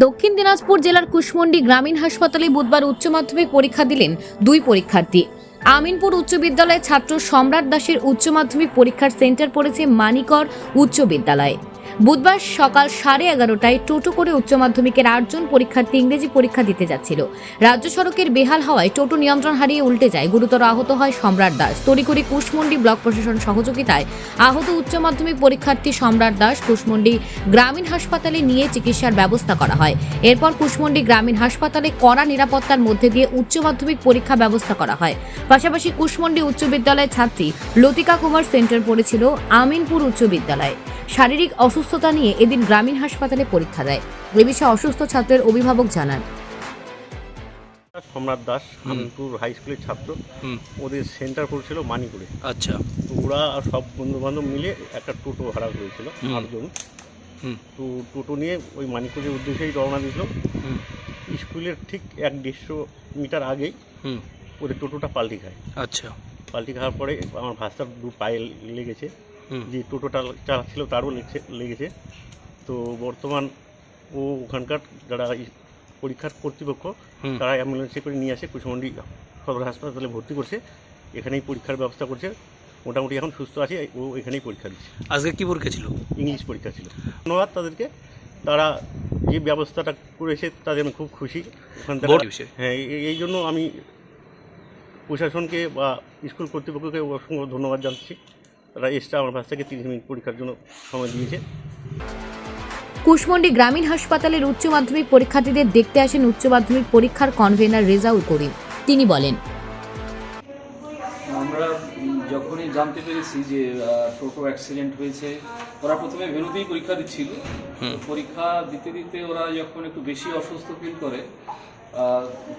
দক্ষিণ দিনাজপুর জেলার কুশমন্ডি গ্রামীণ হাসপাতালে বুধবার উচ্চ মাধ্যমিক পরীক্ষা দিলেন দুই পরীক্ষার্থী। আমিনপুর উচ্চ বিদ্যালয়ের ছাত্র সম্রাট দাসের উচ্চ মাধ্যমিক পরীক্ষার সেন্টার পড়েছে মানিকর উচ্চ বিদ্যালয়ে। বুধবার সকাল সাড়ে এগারোটায় টোটো করে উচ্চ মাধ্যমিকের আটজন পরীক্ষার্থী ইংরেজি পরীক্ষা দিতে যাচ্ছিল। রাজ্য সড়কের বেহাল হওয়ায় টোটো নিয়ন্ত্রণ হারিয়ে উল্টে যায়। গুরুতর আহত হয় সম্রাট দাস। তড়িঘড়ি কুশমন্ডি ব্লক প্রশাসন সহযোগিতায় আহত উচ্চ মাধ্যমিক পরীক্ষার্থী সম্রাট দাস কুশমন্ডি গ্রামীণ হাসপাতালে নিয়ে চিকিৎসার ব্যবস্থা করা হয়। এরপর কুশমন্ডি গ্রামীণ হাসপাতালে কড়া নিরাপত্তার মধ্যে দিয়ে উচ্চ মাধ্যমিক পরীক্ষা ব্যবস্থা করা হয়। পাশাপাশি কুশমন্ডি উচ্চ বিদ্যালয়ের ছাত্রী লতিকা কুমার সেন্টার পড়েছিল আমিনপুর উচ্চ বিদ্যালয়ে। শারীরিক অসুস্থতা নিয়ে এদিন গ্রামীণ হাসপাতালে পরীক্ষা দেয়। এ বিষয়ে অসুস্থ ছাত্রের অভিভাবক জানান। সম্রাট দাস আনন্দপুর হাই স্কুলের ছাত্র। ওদের সেন্টার করেছিল মানিপুরে আচ্ছা। তো ওরা আর সব বন্ধু বান্ধব মিলে একটা টোটো ভাড়া করেছিল। আটজন। হুম। তো টোটো নিয়ে ওই মানিপুরের উদ্দেশ্যেই রওনা দিয়েছিল। স্কুলের ঠিক এক দেড়শো মিটার আগেই হুম। ওদের টোটোটা পাল্টি খায়। আচ্ছা। পাল্টি খাওয়ার পরে আমার ভাস্তার দু পায়ে লেগেছে। যে টোটোটা চালাচ্ছিল তারও লেগেছে লেগেছে। তো বর্তমান ও ওখানকার যারা পরীক্ষার কর্তৃপক্ষ তারা অ্যাম্বুলেন্সে করে নিয়ে আসে কুশমন্ডি সদর হাসপাতালে ভর্তি করছে। এখানেই পরীক্ষার ব্যবস্থা করছে। মোটামুটি এখন সুস্থ আছে ও এখানেই পরীক্ষা দিচ্ছে। আজকে কী পরীক্ষা ছিল? ইংলিশ পরীক্ষা ছিল। ধন্যবাদ তাদেরকে। তারা যে ব্যবস্থাটা করেছে তাদের আমি খুব খুশি। ওখান থেকে হ্যাঁ এই জন্য আমি প্রশাসনকে বা স্কুল কর্তৃপক্ষকে অসংখ্য ধন্যবাদ জানাচ্ছি। তারা এক্সট্রা আমার কাছ থেকে তিরিশ মিনিট পরীক্ষার জন্য সময় দিয়েছে। কুশমন্ডি গ্রামীণ হাসপাতালের উচ্চ মাধ্যমিক পরীক্ষার্থীদের দেখতে আসেন উচ্চ মাধ্যমিক পরীক্ষার কনভেনার রেজাউল করিম। তিনি বলেন আমরা যখনই জানতে পেরেছি যে টোটো অ্যাক্সিডেন্ট হয়েছে ওরা প্রথমে ভেনুতেই পরীক্ষা দিচ্ছিল। পরীক্ষা দিতে দিতে ওরা যখন একটু বেশি অসুস্থ ফিল করে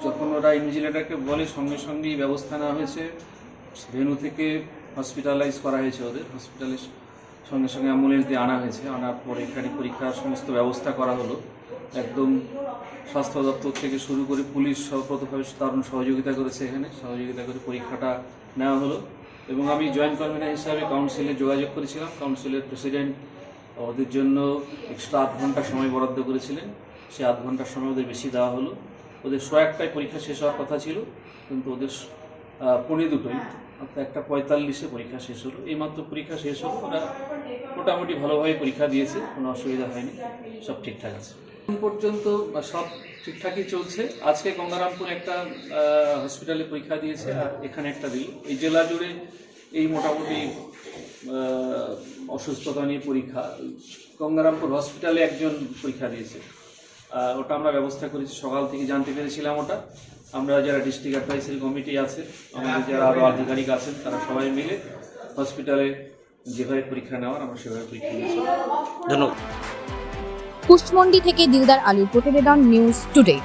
যখন ওরা ইনভিজিলেটারকে বলে সঙ্গে সঙ্গেই ব্যবস্থা নেওয়া হয়েছে ভেনু থেকে হসপিটালাইজ করা হয়েছে ওদের। হসপিটালে সঙ্গে সঙ্গে অ্যাম্বুলেন্স দিয়ে আনা হয়েছে। আনার পরে এখানে পরীক্ষার সমস্ত ব্যবস্থা করা হলো। একদম স্বাস্থ্য দপ্তর থেকে শুরু করে পুলিশ সর্বপ্রথমভাবে দারুণ সহযোগিতা করেছে এখানে। সহযোগিতা করে পরীক্ষাটা নেওয়া হলো। এবং আমি জয়েন্ট কনভেনার হিসাবে কাউন্সিলে যোগাযোগ করেছিলাম। কাউন্সিলের প্রেসিডেন্ট ওদের জন্য এক্সট্রা আধ ঘণ্টা সময় বরাদ্দ করেছিলেন। সেই আধ ঘণ্টার সময় ওদের বেশি দেওয়া হলো। ওদের শো একটাই পরীক্ষা শেষ হওয়ার কথা ছিল, কিন্তু ওদের পৌনে দুটোই একটা পঁয়তাল্লিশে পরীক্ষা শেষ হলো। এইমাত্র পরীক্ষা শেষ হলো, ওরা মোটামুটি ভালোভাবে পরীক্ষা দিয়েছে, কোনো অসুবিধা হয়নি, সব ঠিকঠাক আছে। এখন পর্যন্ত সব ঠিকঠাকই চলছে। আজকে গঙ্গারামপুর একটা হসপিটালে পরীক্ষা দিয়েছে, আর এখানে একটা দিল। এই জেলা জুড়ে এই মোটামুটি অসুস্থতা নিয়ে পরীক্ষা, গঙ্গারামপুর হসপিটালে একজন পরীক্ষা দিয়েছে। ওটা আমরা ব্যবস্থা করেছি, সকাল থেকে জানতে পেরেছিলাম ওটা। আমরা যারা ডিস্ট্রিক্ট অ্যাডভাইসারি কমিটি আছে আমাদের যারা আরও আধিকারিক আছেন তারা সবাই মিলে হসপিটালে যেভাবে পরীক্ষা নেওয়ার আমরা সেভাবে পরীক্ষা নিয়েছি। ধন্যবাদ। কুষ্টমন্ডি থেকে দিলদার আলীর প্রতিবেদন নিউজ টুডে।